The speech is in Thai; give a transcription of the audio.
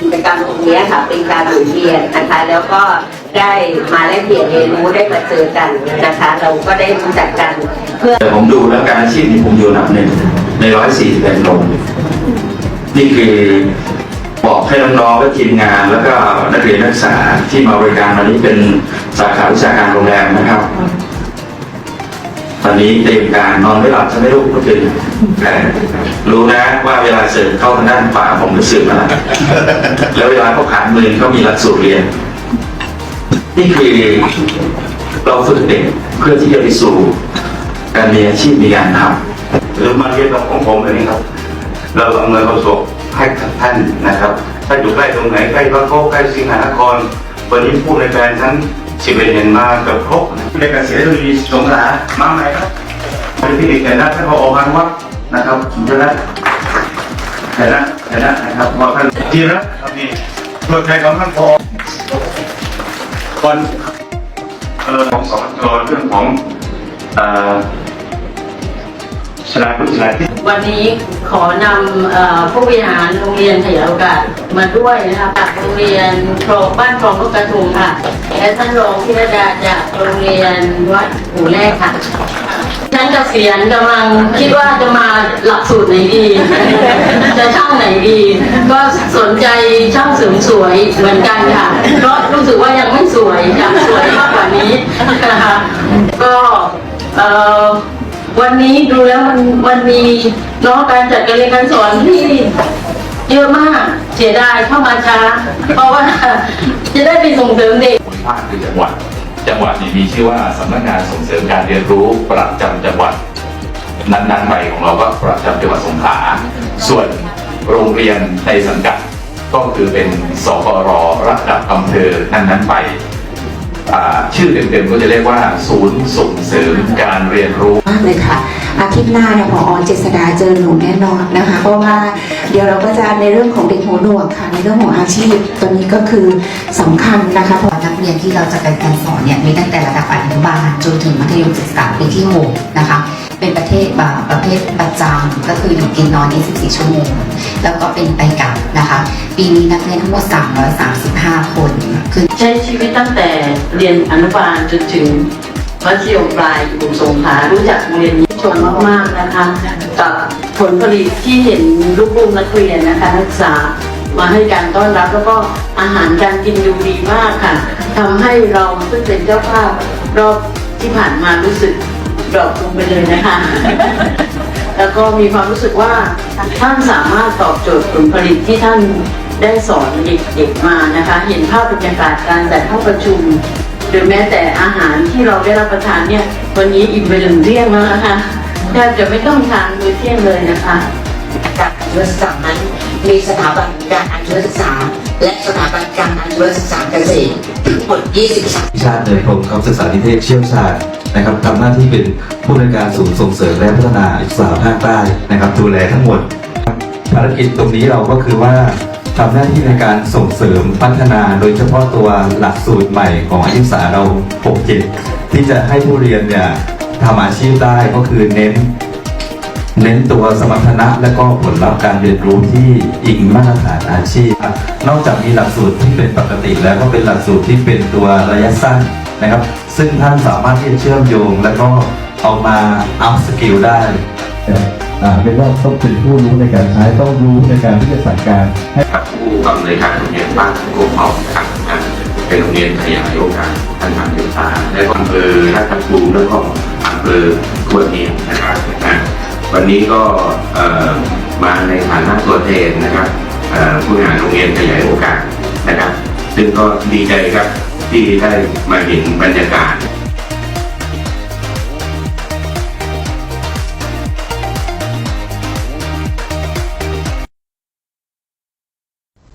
กรรมตรงนี้ค่ะเป็นการหมุนเวียนนะคะแล้วก็ได้มาแลกเปลี่ยนเรียนรู้ได้มาเจอกันนะคะ เราก็ได้รู้จักกันเพื่อแต่ผมดูแล้วการอาชีพนี้ผมอยู่อันดับหนึ่งในร้อยสี่สิบเอ็ดโรงนี่คือบอกให้น้องๆและทีมงานแล้วก็นักเรียนนักศึกษาที่มาบริการวันนี้เป็นสาขาวิชาการโรงแรมนะครับ ตอนนี้เตรียมการนอนไม่หลับใช่ไหมลูกเมื่อคืนแต่รู้นะว่าเวลาเสิร์ฟเข้าทางด้านขวาผมรู้สึกมาแล้วแล้วเวลาเขาขานมือเขามีหลักสูตรเรียน นี่คือเราฝึกเด็กเพื่อที่จะไปสู่การมีอาชีพมีงานทำหรือมาเรียนกับของผมแบบนี้ครับ เราอำนวยความสะดวกให้ท่านนะครับ ถ้าอยู่ใกล้ตรงไหนใกล้พระโคกใกล้สิงหานครวันนี้ผู้ในแฟนทั้ง สิบเอ็ดเห็นมาเกับครบในการเสียดุรีสงขลามาไหนครับเป็นพี่เอกแต่ละท่านพอพันวัดนะครับเจ้าหน้าแต่ละแต่ละนะครับพอท่านทีละครับนี่เพื่อใครของท่านพอก่อนเออของสองตัวเรื่องของเอ่อสลากผู้สลาที่วันนี้ขอนำเอ่อผู้บริหารโรงเรียนขยายโอกาสมาด้วยนะคะจากโรงเรียนครองบ้านคลองนกกระทุงค่ะ และท่านรองพิรดาจากโรงเรียนวัดหูแรกค่ะท่านเกษียณกำลังคิดว่าจะมาหลักสูตรไหนดี จะช่างไหนดี ก็สนใจช่างเสริมสวยเหมือนกันค่ะเพราะรู้สึกว่ายังไม่สวยอยากสวยมากกว่านี้นะคะก็เอ่อวันนี้ดูแล้วมันมันมีเน้องการจัดการเรียนการสอนที่เยอะมากเสียดายเข้ามาช้า เพราะว่าจะได้ไปส่งเสริมเด็ก ภาคคือจังหวัด จังหวัดนี้มีชื่อว่าสำนักงานส่งเสริมการเรียนรู้ประจำจังหวัด นั้นๆไปของเราก็ประจำจังหวัดสงขลาส่วนโรงเรียนในสังกัดก็คือเป็นสกรระดับอำเภอนั้นๆไปชื่อเต็มๆก็จะเรียกว่า ศูนย์ส่งเสริมการเรียนรู้มากเลยค่ะ อาทิตย์หน้าเนี่ยพอเจษดาเจอหนูแน่นอนนะคะ เพราะว่า เดี๋ยวเราก็จะในเรื่องของเด็กหูหนวกค่ะ ในเรื่องของอาชีพตัวนี้ก็คือสำคัญนะคะเพราะนักเรียนที่เราจะไปการสอนเนี่ยมีตั้งแต่ระดับอนุบาลจนถึงมัธยมศึกษาปีที่6นะคะเป็นประเทศแบบประเภทประจำก็คืออยู่กินนอน 24 ชั่วโมง แล้วก็เป็นไปกลับนะคะ ปีนี้นักเรียนทั้งหมด 335 คนคือใช้ชีวิตตั้งแต่เรียนอนุบาลจนถึงมัธยมปลายอยู่สงขลารู้จักโรงเรียน ชมมากๆนะคะ กับผลผลิตที่เห็นลูกๆนักเรียนนะคะนักศึกษามาให้การต้อนรับแล้วก็อาหารการกินดูดีมากค่ะทำให้เราซึ่งเป็นเจ้าภาพรอบที่ผ่านมารู้สึกดรอปลงไปเลยนะคะ แล้วก็มีความรู้สึกว่าท่านสามารถตอบโจทย์ผลผลิตที่ท่านได้สอนเด็กๆมานะคะ เห็นภาพบรรยากาศการจัดห้องประชุม หรือแม้แต่อาหารที่เราได้รับประทานเนี่ยวันนี้อิ่มไปถึงเที่ยงแล้วนะคะแทบจะไม่ต้องทานมื้อเที่ยงเลยนะคะการอาชีวศึกษานั้นมีสถาบันการอาชีวศึกษา และสถาบันการอาชีวศึกษาเกษตรทั้งหมด23ชาติเนยพรหมคำศึกษานิเทศเชี่ยวชาญนะครับทำหน้าที่เป็นผู้ในวยการศูนย์ส่งเสริมและพัฒนาศึกษาภาคใต้นะครับ ดูแลทั้งหมด ภารกิจตรงนี้เราก็คือว่า ทำหน้าที่ในการส่งเสริมพัฒนาโดยเฉพาะตัวหลักสูตรใหม่ของอาชีพศึกษาเรา 67 ที่จะให้ผู้เรียนเนี่ยทำอาชีพได้ก็คือเน้น เน้นตัวสมรรถนะและก็ผลลัพธ์การเรียนรู้ที่อิงมาตรฐานอาชีพ นอกจากมีหลักสูตรที่เป็นปกติแล้วก็เป็นหลักสูตรที่เป็นตัวระยะสั้นนะครับ ซึ่งท่านสามารถที่จะเชื่อมโยง แล้วก็เอามาอัพสกิลได้อ่เป็นว่าต้องเป็นผู้รู้ในการใช้ต้องรู้ในการที่จะสั่งการ ครับผู้อำนการโรงเรียนบ้านโกเมครับนเป็นโรงเรียนขยายโอกาสทางการศึกษาและอำเภอท่าตะปูแล้วก็อำเภอควรเนียงนะครับนะวันนี้ก็มาในฐานะตัวแทนนะครับผู้บริหารโรงเรียนขยายโอกาสนะครับ ซึ่งก็ดีใจครับที่ได้มาเห็นบรรยากาศ